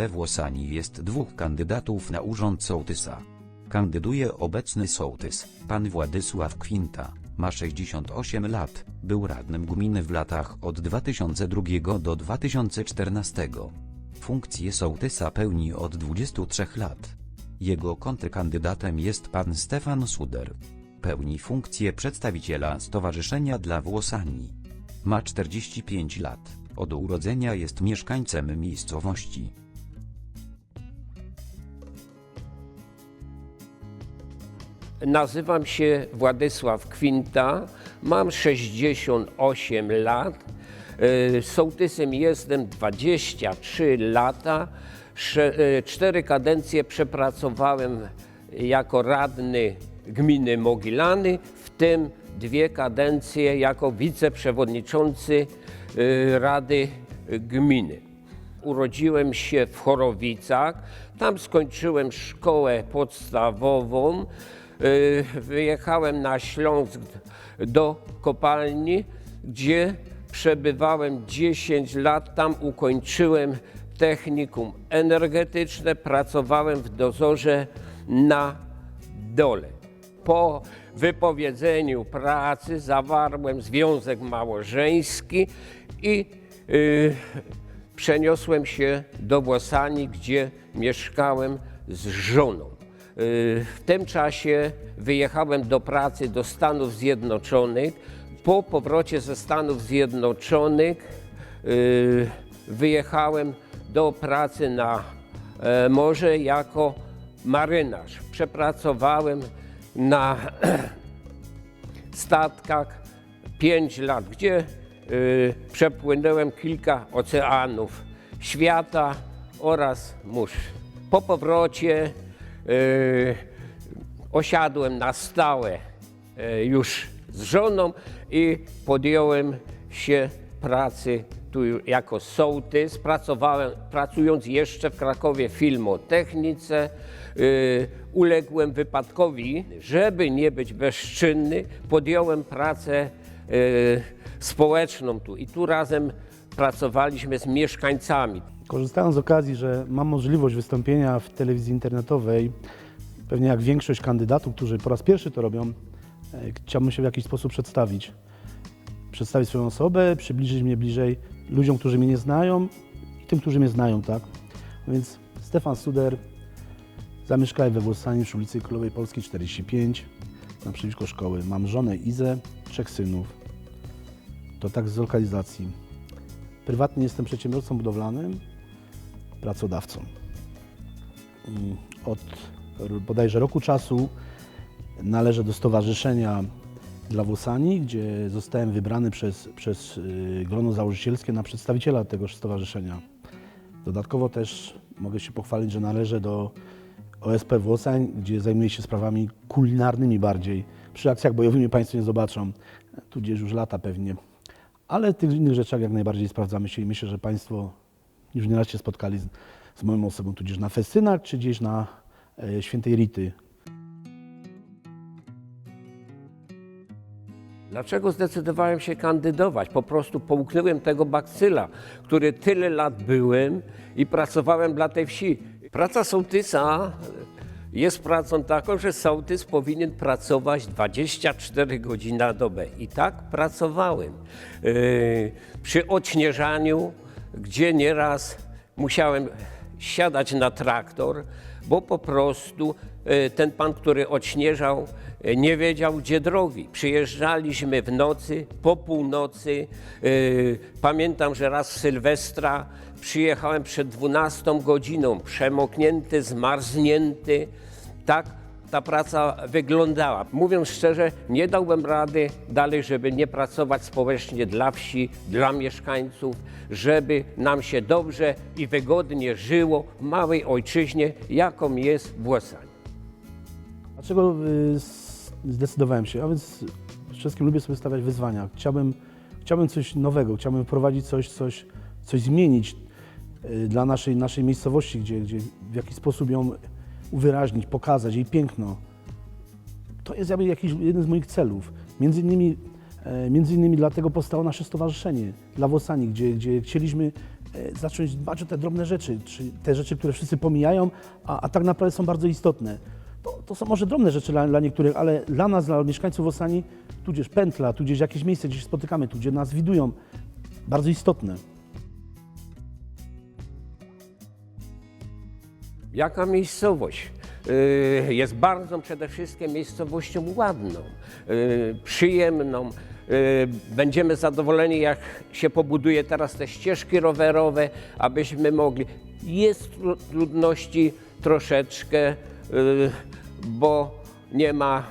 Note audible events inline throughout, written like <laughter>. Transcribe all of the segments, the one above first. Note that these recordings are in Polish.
We Włosani jest dwóch kandydatów na urząd sołtysa. Kandyduje obecny sołtys, pan Władysław Kwinta, ma 68 lat, był radnym gminy w latach od 2002 do 2014. Funkcję sołtysa pełni od 23 lat. Jego kontrkandydatem jest pan Stefan Suder. Pełni funkcję przedstawiciela Stowarzyszenia dla Włosani. Ma 45 lat, od urodzenia jest mieszkańcem miejscowości. Nazywam się Władysław Kwinta, mam 68 lat. y, Sołtysem jestem 23 lata. Y, Cztery kadencje przepracowałem jako radny gminy Mogilany, w tym dwie kadencje jako wiceprzewodniczący y, Rady Gminy. Urodziłem się w Chorowicach, tam skończyłem szkołę podstawową. Y, Wyjechałem na Śląsk do kopalni, gdzie przebywałem 10 lat. Tam ukończyłem technikum energetyczne, pracowałem w dozorze na dole. Po wypowiedzeniu pracy zawarłem związek małżeński i y, przeniosłem się do Włosani, gdzie mieszkałem z żoną. W tym czasie wyjechałem do pracy do Stanów Zjednoczonych. Po powrocie ze Stanów Zjednoczonych y, wyjechałem do pracy na e, morze jako marynarz. Przepracowałem na <clears throat> statkach 5 lat, gdzie y, przepłynąłem kilka oceanów świata oraz mórz. Po powrocie osiadłem na stałe y, już z żoną i podjąłem się pracy tu jako sołtys. Pracowałem, pracując jeszcze w Krakowie Filmotechnice, y, uległem wypadkowi. Żeby nie być bezczynny, podjąłem pracę y, społeczną tu i tu razem pracowaliśmy z mieszkańcami. Korzystając z okazji, że mam możliwość wystąpienia w telewizji internetowej, pewnie jak większość kandydatów, którzy po raz pierwszy to robią, e, chciałbym się w jakiś sposób przedstawić. Przedstawić swoją osobę, przybliżyć mnie bliżej ludziom, którzy mnie nie znają i tym, którzy mnie znają, tak? Więc Stefan Suder, zamieszkałem we Włosani przy ulicy Królowej Polskiej 45, naprzeciwko szkoły. Mam żonę Izę, trzech synów. To tak z lokalizacji. Prywatnie jestem przedsiębiorcą budowlanym, pracodawcą. Mm, Od bodajże roku czasu należę do Stowarzyszenia dla Włosani, gdzie zostałem wybrany przez, przez y, grono założycielskie na przedstawiciela tegoż stowarzyszenia. Dodatkowo też mogę się pochwalić, że należę do OSP Włosań, gdzie zajmuję się sprawami kulinarnymi bardziej. Przy akcjach bojowymi Państwo nie zobaczą, tu gdzieś już lata pewnie. Ale w tych innych rzeczach jak najbardziej sprawdzamy się i myślę, że Państwo już nieraz się spotkali z, z moją osobą, tudzież na festynach, czy gdzieś na e, Świętej Rity. Dlaczego zdecydowałem się kandydować? Po prostu połknąłem tego bakcyla, który tyle lat byłem i pracowałem dla tej wsi. Praca sołtysa jest pracą taką, że sołtys powinien pracować 24 godziny na dobę. I tak pracowałem. Yy, przy odśnieżaniu, gdzie nieraz musiałem siadać na traktor, bo po prostu e, ten pan, który odśnieżał, e, nie wiedział, gdzie drogi. Przyjeżdżaliśmy w nocy, po północy. E, Pamiętam, że raz w Sylwestra przyjechałem przed 12 godziną, przemoknięty, zmarznięty. Tak ta praca wyglądała. Mówiąc szczerze, nie dałbym rady dalej, żeby nie pracować społecznie dla wsi, dla mieszkańców, żeby nam się dobrze i wygodnie żyło w małej ojczyźnie, jaką jest Włosań. Dlaczego y, zdecydowałem się? A więc przede wszystkim lubię sobie stawiać wyzwania. Chciałbym, chciałbym coś nowego, chciałbym wprowadzić coś, coś, coś zmienić y, dla naszej, naszej miejscowości, gdzie, gdzie w jakiś sposób ją uwyraźnić, pokazać jej piękno. To jest jakby jakiś jeden z moich celów. Między innymi, e, między innymi dlatego powstało nasze stowarzyszenie dla Włosani, gdzie, gdzie chcieliśmy e, zacząć dbać o te drobne rzeczy, czy te rzeczy, które wszyscy pomijają, a, a tak naprawdę są bardzo istotne. To, to są może drobne rzeczy dla, dla niektórych, ale dla nas, dla mieszkańców Osani, tudzież pętla, tudzież jakieś miejsce, gdzie się spotykamy, tu gdzie nas widują, bardzo istotne. Jaka miejscowość? Y, Jest bardzo przede wszystkim miejscowością ładną, y, przyjemną. Y, Będziemy zadowoleni, jak się pobuduje teraz te ścieżki rowerowe, abyśmy mogli. Jest tru- trudności troszeczkę, bo nie ma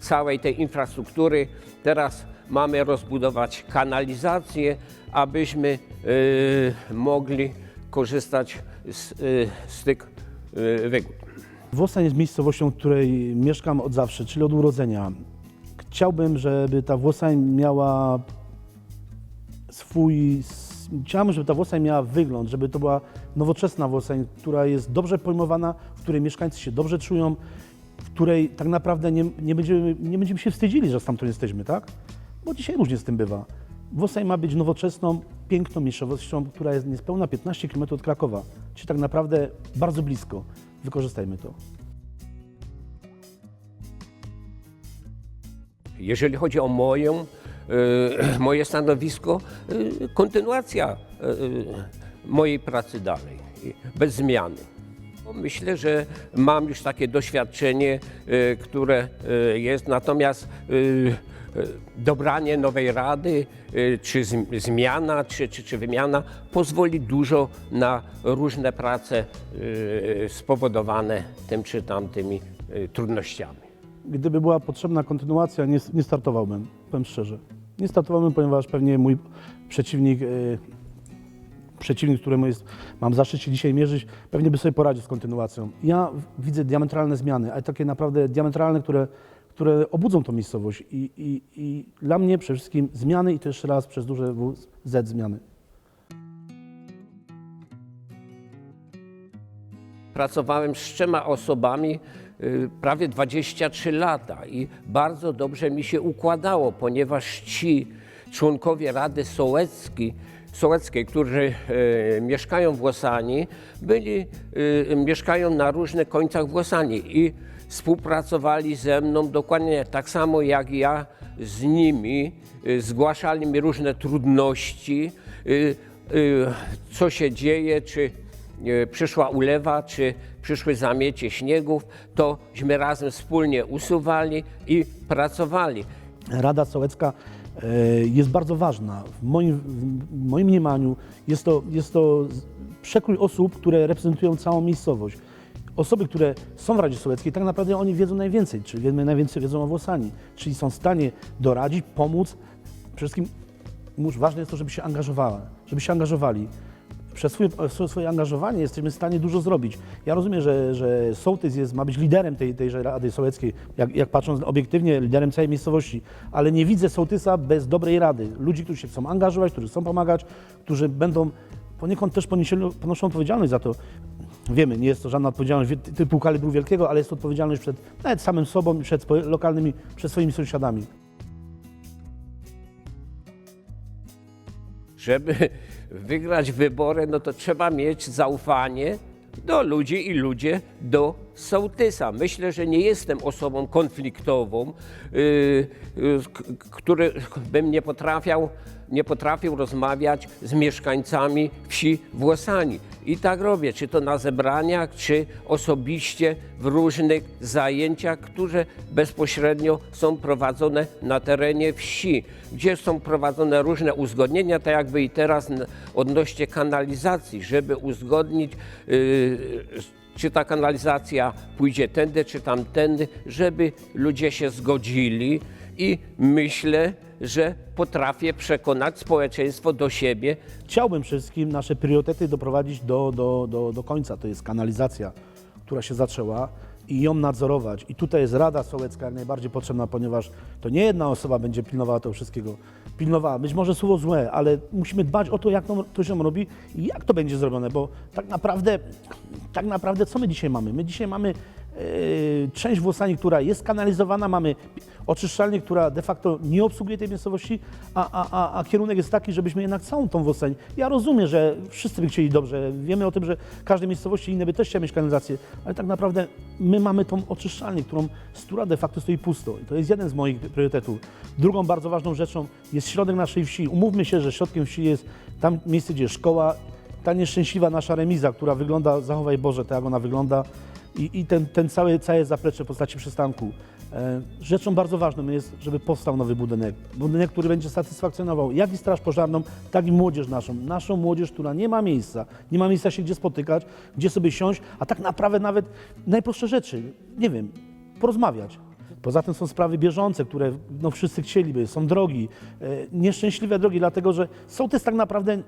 całej tej infrastruktury. Teraz mamy rozbudować kanalizację, abyśmy mogli korzystać z, z tych y, wygód. Włosań jest miejscowością, w której mieszkam od zawsze, czyli od urodzenia. Chciałbym, żeby ta Włosań miała swój. Chciałbym, żeby ta Włosań miała wygląd, żeby to była nowoczesna Włosań, która jest dobrze pojmowana, w której mieszkańcy się dobrze czują, w której tak naprawdę nie, nie, będziemy, nie będziemy się wstydzili, że stamtąd jesteśmy, tak? Bo dzisiaj różnie z tym bywa. Włosań ma być nowoczesną, piękną miejscowością, która jest niespełna 15 km od Krakowa, czyli tak naprawdę bardzo blisko. Wykorzystajmy to. Jeżeli chodzi o moją, y, <clears throat> moje stanowisko, y, kontynuacja y, mojej pracy dalej, bez zmiany. Myślę, że mam już takie doświadczenie, które jest, natomiast dobranie nowej rady, y, czy zm- zmiana, czy, czy, czy wymiana pozwoli dużo na różne prace y, spowodowane tym czy tamtymi trudnościami. Gdyby była potrzebna kontynuacja, nie, nie startowałbym, powiem szczerze. Nie startowałbym, ponieważ pewnie mój przeciwnik, e, przeciwnik, któremu jest, mam zaszczyt się dzisiaj mierzyć, pewnie by sobie poradził z kontynuacją. Ja widzę diametralne zmiany, ale takie naprawdę diametralne, które, które obudzą tą miejscowość. I, i, I dla mnie przede wszystkim zmiany i to jeszcze raz przez duże W, Z zmiany. Pracowałem z trzema osobami y, prawie 23 lata i bardzo dobrze mi się układało, ponieważ ci członkowie Rady Sołeckiej, Sołeckiej którzy y, mieszkają w Łosani, byli, y, mieszkają na różnych końcach Włosani i współpracowali ze mną dokładnie tak samo jak ja z nimi, y, zgłaszali mi różne trudności, y, y, co się dzieje, czy przyszła ulewa, czy przyszły zamiecie śniegów, tośmy razem wspólnie usuwali i pracowali. Rada Sołecka jest bardzo ważna. W moim, w moim mniemaniu jest to, jest to przekrój osób, które reprezentują całą miejscowość. Osoby, które są w Radzie Sołeckiej, tak naprawdę oni wiedzą najwięcej, czyli najwięcej wiedzą o Włosani, czyli są w stanie doradzić, pomóc. Przede wszystkim ważne jest to, żeby się angażowała, żeby się angażowali. Przez swoje, swoje angażowanie jesteśmy w stanie dużo zrobić. Ja rozumiem, że, że sołtys jest, ma być liderem tej, tejże Rady Sołeckiej, jak, jak patrząc obiektywnie, liderem całej miejscowości, ale nie widzę sołtysa bez dobrej rady. Ludzi, którzy się chcą angażować, którzy chcą pomagać, którzy będą poniekąd też ponoszą odpowiedzialność za to. Wiemy, nie jest to żadna odpowiedzialność wi- typu kalibru wielkiego, ale jest to odpowiedzialność przed nawet samym sobą, przed lokalnymi, przed swoimi sąsiadami. Żeby <laughs> wygrać wybory, no to trzeba mieć zaufanie do ludzi i ludzie do sołtysa. Myślę, że nie jestem osobą konfliktową, yy, yy, który bym nie potrafiał, nie potrafił rozmawiać z mieszkańcami wsi Włosani. I tak robię, czy to na zebraniach, czy osobiście w różnych zajęciach, które bezpośrednio są prowadzone na terenie wsi, gdzie są prowadzone różne uzgodnienia, tak jakby i teraz odnośnie kanalizacji, żeby uzgodnić, yy, czy ta kanalizacja pójdzie tędy, czy tamtędy, żeby ludzie się zgodzili i myślę, że potrafię przekonać społeczeństwo do siebie, Chciałbym wszystkim nasze priorytety doprowadzić do, do, do, do końca. To jest kanalizacja, która się zaczęła i ją nadzorować. I tutaj jest Rada Sołecka jak najbardziej potrzebna, ponieważ to nie jedna osoba będzie pilnowała tego wszystkiego. Pilnowała, być może słowo złe, ale musimy dbać o to, jak to, to się robi i jak to będzie zrobione, bo tak naprawdę, tak naprawdę co my dzisiaj mamy? My dzisiaj mamy część Włosani, która jest kanalizowana, mamy oczyszczalnię, która de facto nie obsługuje tej miejscowości, a, a, a, a kierunek jest taki, żebyśmy jednak całą tą Włosań. Ja rozumiem, że wszyscy by chcieli dobrze, wiemy o tym, że każde miejscowości inne by też chciały mieć kanalizację, ale tak naprawdę my mamy tą oczyszczalnię, którą, która de facto stoi pusto. I to jest jeden z moich priorytetów. Drugą bardzo ważną rzeczą jest środek naszej wsi. Umówmy się, że środkiem wsi jest tam miejsce, gdzie jest szkoła, ta nieszczęśliwa nasza remiza, która wygląda, zachowaj Boże, tak jak ona wygląda i, i ten, ten cały, całe zaplecze w postaci przystanku. E, rzeczą bardzo ważną jest, żeby powstał nowy budynek. Budynek, który będzie satysfakcjonował jak i Straż Pożarną, tak i młodzież naszą. Naszą młodzież, która nie ma miejsca, nie ma miejsca się gdzie spotykać, gdzie sobie siąść, a tak naprawdę nawet najprostsze rzeczy, nie wiem, porozmawiać. Poza tym są sprawy bieżące, które no, wszyscy chcieliby, są drogi, e, nieszczęśliwe drogi, dlatego że sołtys tak naprawdę,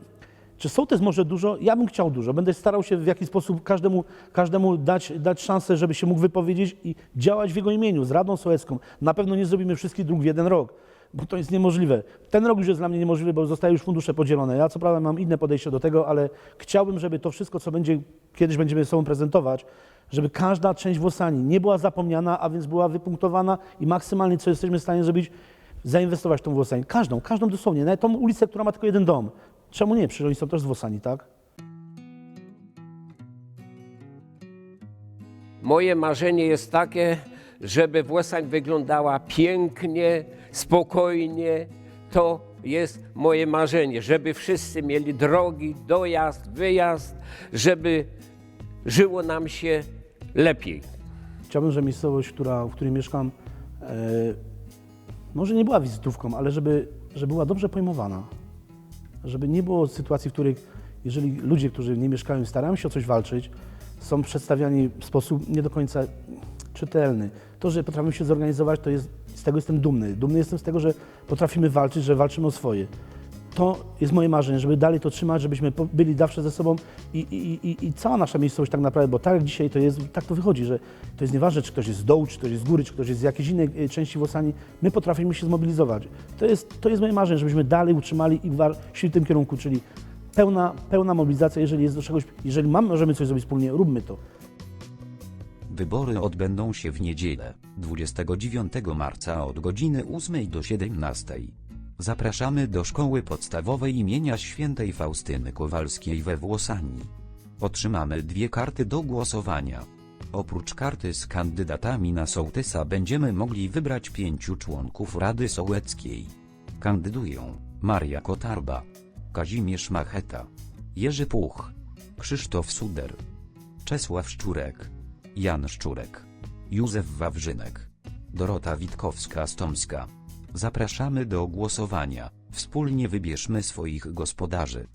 czy sołtys może dużo? Ja bym chciał dużo. Będę starał się w jakiś sposób każdemu, każdemu dać, dać szansę, żeby się mógł wypowiedzieć i działać w jego imieniu, z Radą Sołecką. Na pewno nie zrobimy wszystkich dróg w jeden rok, bo to jest niemożliwe. Ten rok już jest dla mnie niemożliwy, bo zostały już fundusze podzielone. Ja co prawda mam inne podejście do tego, ale chciałbym, żeby to wszystko, co będzie, kiedyś będziemy sobą prezentować, żeby każda część Włosani nie była zapomniana, a więc była wypunktowana i maksymalnie, co jesteśmy w stanie zrobić, zainwestować w tą Włosań. Każdą, każdą dosłownie, nawet tą ulicę, która ma tylko jeden dom. Czemu nie? Przecież oni są też z Włosani, tak? Moje marzenie jest takie, żeby Włosań wyglądała pięknie, spokojnie. To jest moje marzenie, żeby wszyscy mieli drogi, dojazd, wyjazd, żeby żyło nam się lepiej. Chciałbym, żeby miejscowość, która, w której mieszkam, e, może nie była wizytówką, ale żeby, żeby była dobrze pojmowana. Żeby nie było sytuacji, w których jeżeli ludzie, którzy nie mieszkają i starają się o coś walczyć, są przedstawiani w sposób nie do końca czytelny. To, że potrafimy się zorganizować, to jest, z tego jestem dumny. Dumny jestem z tego, że potrafimy walczyć, że walczymy o swoje. To jest moje marzenie, żeby dalej to trzymać, żebyśmy byli zawsze ze sobą i, i, i, i cała nasza miejscowość tak naprawdę, bo tak jak dzisiaj to jest, tak to wychodzi, że to jest nieważne, czy ktoś jest z dołu, czy ktoś jest z góry, czy ktoś jest z jakiejś innej e, części Włosani, my potrafimy się zmobilizować. To jest, to jest moje marzenie, żebyśmy dalej utrzymali i szli w tym kierunku, czyli pełna, pełna mobilizacja, jeżeli jest do czegoś, jeżeli mamy, możemy coś zrobić wspólnie, róbmy to. Wybory odbędą się w niedzielę, 29 marca od godziny 8 do 17. Zapraszamy do szkoły podstawowej imienia świętej Faustyny Kowalskiej we Włosani. Otrzymamy dwie karty do głosowania. Oprócz karty z kandydatami na sołtysa będziemy mogli wybrać pięciu członków Rady Sołeckiej. Kandydują Maria Kotarba, Kazimierz Macheta, Jerzy Puch, Krzysztof Suder, Czesław Szczurek, Jan Szczurek, Józef Wawrzynek, Dorota Witkowska-Stomska. Zapraszamy do głosowania. Wspólnie wybierzmy swoich gospodarzy.